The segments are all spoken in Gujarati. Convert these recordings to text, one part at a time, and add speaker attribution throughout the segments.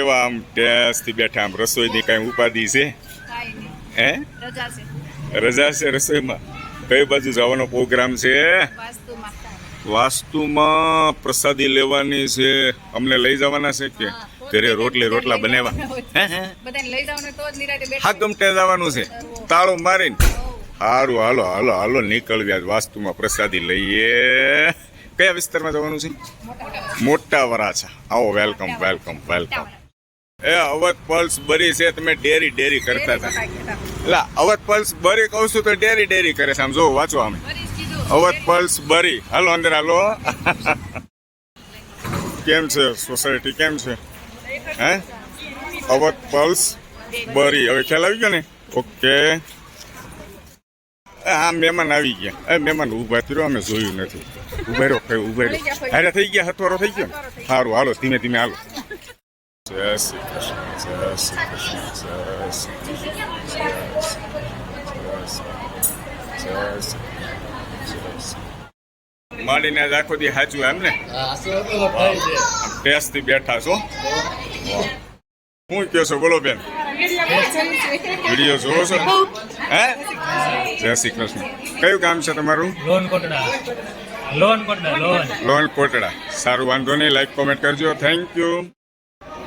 Speaker 1: કેવા આમ ત્યાંથી બેઠા આમ રસોઈની કાંઈ ઉપાધિ છે? હે?
Speaker 2: રજા છે.
Speaker 1: રસોઈમાં? કઈ બાજુ જવાનો પ્રોગ્રામ છે?
Speaker 2: વાસ્તુમાં.
Speaker 1: પ્રસાદી લેવાની છે. અમને લઈ જવાના છે કે ઘરે રોટલી રોટલા બનાવવા? હે ગમતે જવાનું છે. તાળો મારીને. સારું હાલો હાલો હાલો નીકળ્યા વાસ્તુમાં પ્રસાદી લઈએ. કયા વિસ્તારમાં જવાનું છે? મોટા વરાછા આવો વેલકમ વેલકમ વેલકમ એ અવધ પલ્સ બરી છે તમે ડેરી ડેરી કરતા હતા. એટલે અવધ પલ્સ બરી કહું છું તો ડેરી ડેરી કરે છે આમ જો વાંચો આમ. અવધ પલ્સ બરી. હાલો અંદર હાલો. કેમ છે સોસાયટી કેમ છે? હે? અવધ પલ્સ બરી. હવે ખ્યાલ આવી ગયો ને? ઓકે. હા મહેમાન આવી ગયા. એ મહેમાન ઊભા થયો અમે જોયું નથી. ઉભેરો રહ્યો કઈ ઊભા રહ્યો. હારે થઈ ગયા? હથવારો થઈ ગયો. સારું હાલો ધીમે ધીમે હાલો. જય શ્રી કૃષ્ણ જય શ્રી કૃષ્ણ જય શ્રી કૃષ્ણ જય શ્રી જય શ્રી માંડીને આજ આખો દી સાચું એમ ને ટેસ્ટથી બેઠા છો? શું કહો છો બોલો બેન. વીડિયો જોવો છો? હે? જય શ્રી કૃષ્ણ. કયું કામ છે તમારું?
Speaker 3: લોન કોટડા લોન. કોટડા લોન
Speaker 1: લોન કોટડા સારું વાંધો નહીં. લાઈક કોમેન્ટ કરજો. થેન્ક યુ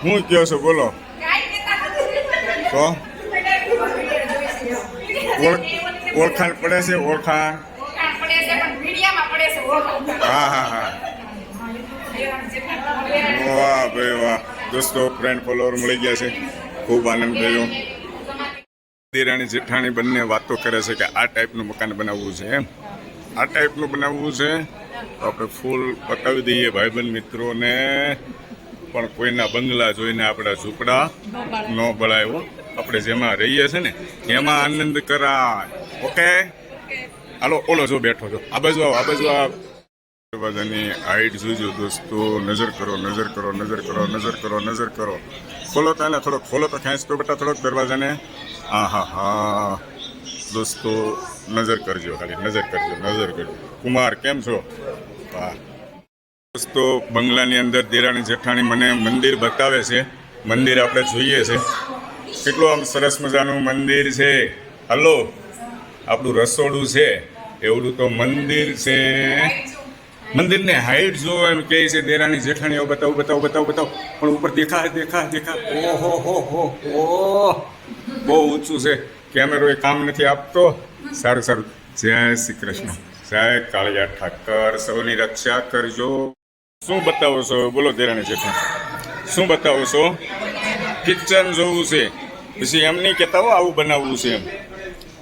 Speaker 1: હું કહો છો, બોલો. તો? ઓળ- ઓળખાણ પડે છે, ઓળખાણ? હા હા હા. વાહ ભાઈ વાહ. દોસ્તો ફ્રેન્ડ ફોલોવર મળી ગયા છે. ખૂબ આનંદ થયો. દિરાણી જેઠાણી બંને વાતો કરે છે કે આ ટાઈપનું મકાન બનાવવું છે, એમ. આ ટાઈપનું બનાવવું છે. તો આપણે ફૂલ પતાવી દઈએ ભાઈબંધ મિત્રોને. પણ કોઈના બંગલા જોઈને આપણા ઝૂંપડા ન બળાયો આપણે જેમાં રહીએ છે ને, એમાં આનંદ કરાય. ઓકે? હાલો, ઓલો જો બેઠો છો આ બાજુ આવો, આ બાજુ આવો. દરવાજાની હાઈટ જોજો દોસ્તો. નજર કરો નજર કરો નજર કરો નજર કરો નજર કરો. ખોલો તો એને થોડોક, ખોલો તો ખેંચ તો બેટા થોડોક દરવાજાને. હા હા હા દોસ્તો, નજર કરજો ખાલી, નજર કરજો નજર કરજો. કુમાર, કેમ છો? વાહ. દોસ્તો બંગલાની અંદર દેરાણી જેઠાણી મને મંદિર બતાવે છે. મંદિર આપણે જોઈએ છે. કેટલું આમ સરસ મજાનું મંદિર છે. હલો, આપણું રસોડું છે. એવડું તો મંદિર છે. મંદિરને હાઈટ જો એમ કહે છે દેરાણી એવું બતાવું બતાવું બતાવું, બતાવો. પણ ઉપર દેખા દેખા દેખા ઓહો, હો હો ઓહ બહુ ઊંચું છે. કેમેરો એ કામ નથી આપતો. સારું સારું. જય શ્રી કૃષ્ણ. જય કાળિયા ઠાકર. સૌની રક્ષા કરજો. શું બતાવો છો? બોલો, ધીરાણી જેઠાણી શું બતાવો છો? કિચન જોવું છે. પછી એમ નહીં કહેતા હો, આવું બનાવવું છે એમ.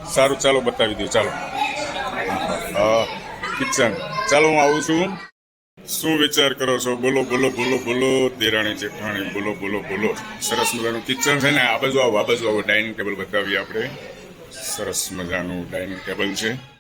Speaker 1: સારું, ચાલો બતાવી દઉં, ચાલો. કિચન ચાલો, હું આવું છું. શું વિચાર કરો છો? બોલો બોલો બોલો બોલો દેરાણી જેઠાણી બોલો બોલો બોલો. સરસ મજાનું કિચન છે ને? આ બાજુ આવો, આ બાજુ આવો. ડાઇનિંગ ટેબલ બતાવીએ આપણે. સરસ મજાનું ડાઇનિંગ ટેબલ છે.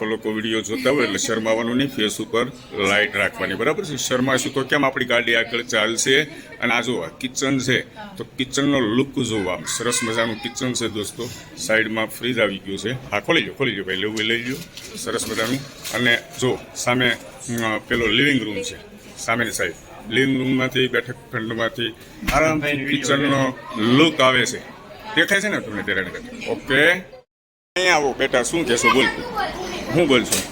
Speaker 1: આખો લોકો વીડિયો જોતા હોય એટલે શરમાવાનું નહીં ફેસ ઉપર લાઇટ રાખવાની. બરાબર છે? શરમાશું તો કેમ આપણી ગાડી આગળ ચાલશે? અને આ જો કિચન છે. તો કિચનનો લુક જોવા આમ સરસ મજાનું કિચન છે દોસ્તો. સાઈડમાં ફ્રીજ આવી ગયું છે. હા ખોલી લો ખોલી લો ભાઈ લેવું લઈ લો સરસ મજાનું. અને જો સામે પેલો લિવિંગ રૂમ છે. સામેની સાઈડ લિવિંગ રૂમમાંથી બેઠક ખંડમાંથી આરામથી કિચનનો લુક આવે છે. દેખાય છે ને તમને ત્યારે ઓકે અહીંયા આવો બેટા શું કહેશો બોલ. હું બોલશું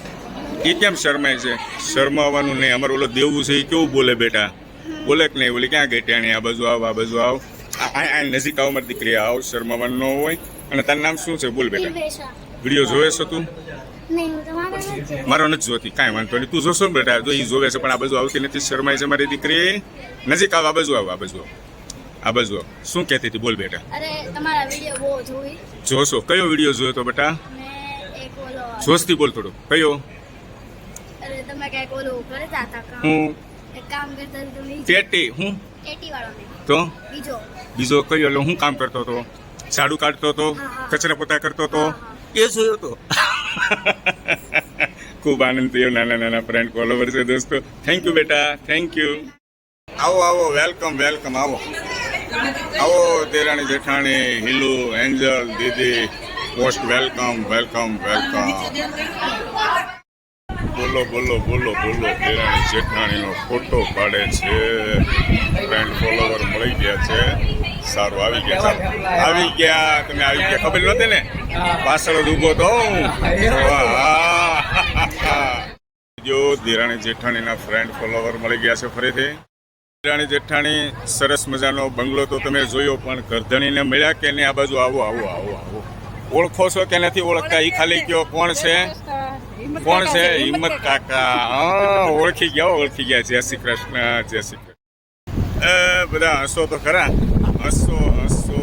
Speaker 1: એ કેમ શરમાય છે? શરમાવાનું નહીં અમારું ઓલો દેવું છે એ કેવું બોલે બેટા? બોલે કે નહીં બોલે? ક્યાં ગઈ ટેણી આ બાજુ આવ આ બાજુ આવ. આ નજીક આવ મારી દીકરી આવ શરમાવાનું ન હોય. અને તારું નામ શું છે? બોલ બેટા. વીડિયો જોવે છે તું? મારો નથી જોતી કાંઈ વાંધો નહીં. તું જોશો ને બેટા તો એ જોવે છે પણ આ બાજુ આવતી નથી શરમાય છે મારી દીકરી. નજીક આવ આ બાજુ આવ આ બાજુ આવ. આ બાજુ શું કહેતી હતી? બોલ બેટા.
Speaker 4: અરે તમારા વીડિયો બહુ જોઈ.
Speaker 1: જોશો? કયો વીડિયો જોયો તો બેટા? જોશથી બોલ થોડો. કયો?
Speaker 4: અરે તમે કંઈક ઓલું કરતા જાતા કામ
Speaker 1: હું?
Speaker 4: એક કામ કરતા તમે
Speaker 1: ટેટી હું
Speaker 4: ટેટી વાળો નહીં
Speaker 1: તો?
Speaker 4: બીજો.
Speaker 1: બીજો કયો? લો હું કામ કરતો તો ઝાડુ કાઢતો
Speaker 4: હા.
Speaker 1: કચરા પોતા કરતો
Speaker 4: તો
Speaker 1: એ જોયો તો. ખૂબ આનંદ થયો નાના નાના ફ્રેન્ડ ફોલોવર છે દોસ્તો. થેન્ક યુ બેટા. થેન્ક યુ આવો આવો વેલકમ વેલકમ આવો. આવો તેરાણી જેઠાણી હિલુ એન્જલ દીદી. મોસ્ટ વેલકમ વેલકમ વેલકમ બોલો બોલો બોલો બોલો. દેરાણી જેઠાણીનો ફોટો પાડે છે. ફ્રેન્ડ ફોલોવર મળી ગયા છે. સારું, આવી ગયા, સારું. આવી ગયા, તમે આવી ગયા. ખબર નહોતી ને? પાછળ જ ઊભો તો. જો દેરાણી જેઠાણીના ફ્રેન્ડ ફોલોવર મળી ગયા છે ફરીથી. દેરાણી જેઠાણી, સરસ મજાનો બંગલો તો તમે જોયો, પણ ગરધણીને મળ્યા કે નહીં? આ બાજુ આવો આવો આવો આવો. ઓળખો છો કે નથી ઓળખતા? એ ખાલી કયો કોણ છે? કોણ છે? હિંમત કાકા. હા ઓળખી ગયા ઓળખી ગયા. જય શ્રી કૃષ્ણ જય શ્રી કૃષ્ણ. બધા હસો તો ખરા. હસો હસો.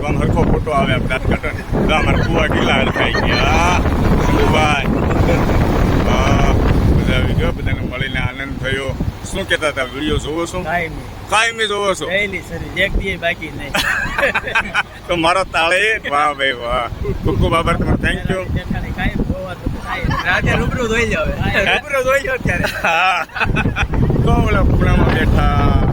Speaker 1: તો આમ હરખો ફોટો આવે આમ દાંત કાઢો તો અમારા કુવા કેટલા હરખાઈ ગયા? કુવાય બધા આવી ગયો બધાને મળીને આનંદ થયો. શું કહેતા હતા? વીડિયો જોવો છો?
Speaker 3: કાયમી
Speaker 1: કાયમી જોવો છો?
Speaker 3: એક દી બાકી નહીં.
Speaker 1: તો મારો તાળે વાહ ભાઈ વાહ. ખૂબ ખૂબ આભાર તમારો. થેન્ક યુ
Speaker 3: રાતે રૂબરૂ ધોઈ જાવ રૂબરૂ ધોઈ જાવ ત્યારે
Speaker 1: હા. તો ઓલા બેઠા?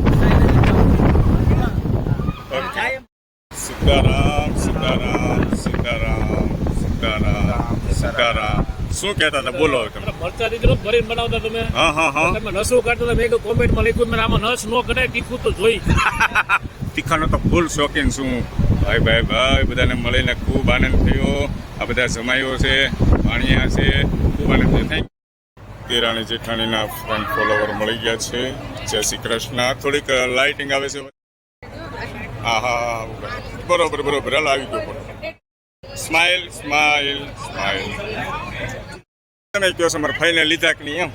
Speaker 1: સીતારામ સીતારામ સીતારામ સીતારામ સીતારામ. શું કહેતા હતા? બોલો તમે.
Speaker 5: મરચા દીકરો ભરીને બનાવતા તમે.
Speaker 1: હા હા હા.
Speaker 5: તમે નસો કાઢતા હતા એક કોમેન્ટ કોમેન્ટમાં લખ્યું મેં આમાં નસ નો કઢાય તીખું તો જોઈ.
Speaker 1: તીખાનો તો ફૂલ શોખીન છું ભાઈ ભાઈ ભાઈ બધાને મળીને ખૂબ આનંદ થયો. આ બધા જમાયો છે પાણીયા છે ખૂબ આનંદ થયો. થેન્ક કેરાણી જેઠાણીના ફ્રેન્ડ ફોલોવર મળી ગયા છે. જય શ્રી કૃષ્ણ. થોડીક લાઇટિંગ આવે છે. હા હા બરોબર બરોબર. હાલ આવી ગયો સ્માઇલ સ્માઇલ સ્માઇલ તમે કહો છો મારા ભાઈને લીધા કે નહીં એમ?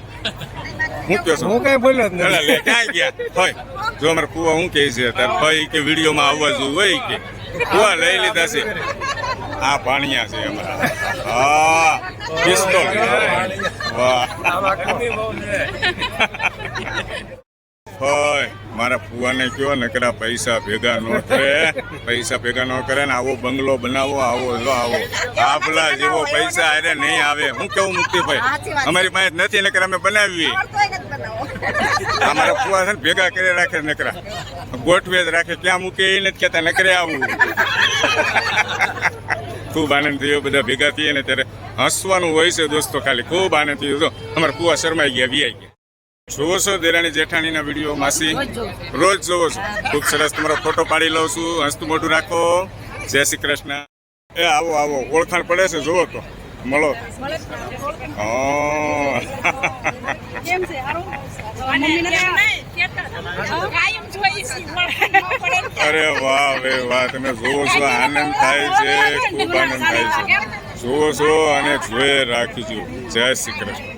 Speaker 1: હું કયો છું?
Speaker 3: હું કઈ બોલ્યો જ
Speaker 1: ના, ના, લે, ક્યાં ગયા? હોય. જો અમારા કુવા હું કહે છે તાર ભાઈ કે વિડીયોમાં આવવા જોયું હોય કે? કુવા લઈ લીધા છે. આ પાણીયા છે અમારા. હા પિસ્તોલ. વાહ. મારા ફુવાને કયો નકરા પૈસા ભેગા ન કરે પૈસા ભેગા ન કરે ને આવો બંગલો બનાવો આવો લો આવો. આપલા જેવો પૈસા અરે નહીં આવે. હું કેવું મુક્તિભાઈ અમારી પાસે નથી નકર અમે બનાવી. અમારા ફુવા છે ને ભેગા કરી રાખે નકરા. ગોઠવે જ રાખે ક્યાં મૂકે એ નથી કહેતા નકરે આવું. ખૂબ આનંદ થયો બધા ભેગા થઈએ ને ત્યારે હસવાનું હોય છે દોસ્તો ખાલી ખૂબ આનંદ થયો. અમારા કુવા શરમાઈ ગયા વી ગયા. જોવો છો, દેરાણી જેઠાણીના વીડિયો માસી રોજ જોવો છો. ખૂબ સરસ તમારો ફોટો પાડી લઉં છું. હસતું મોઢું રાખો. જય શ્રી કૃષ્ણ. એ, આવો આવો. ઓળખાણ પડે છે? જોવો તો. મળો. અરે વાહ રે વાહ. તમે જોવો છો, આનંદ થાય છે, ખૂબ આનંદ થાય છે. જોવો છો અને જોઈ રાખીશું જય શ્રી કૃષ્ણ.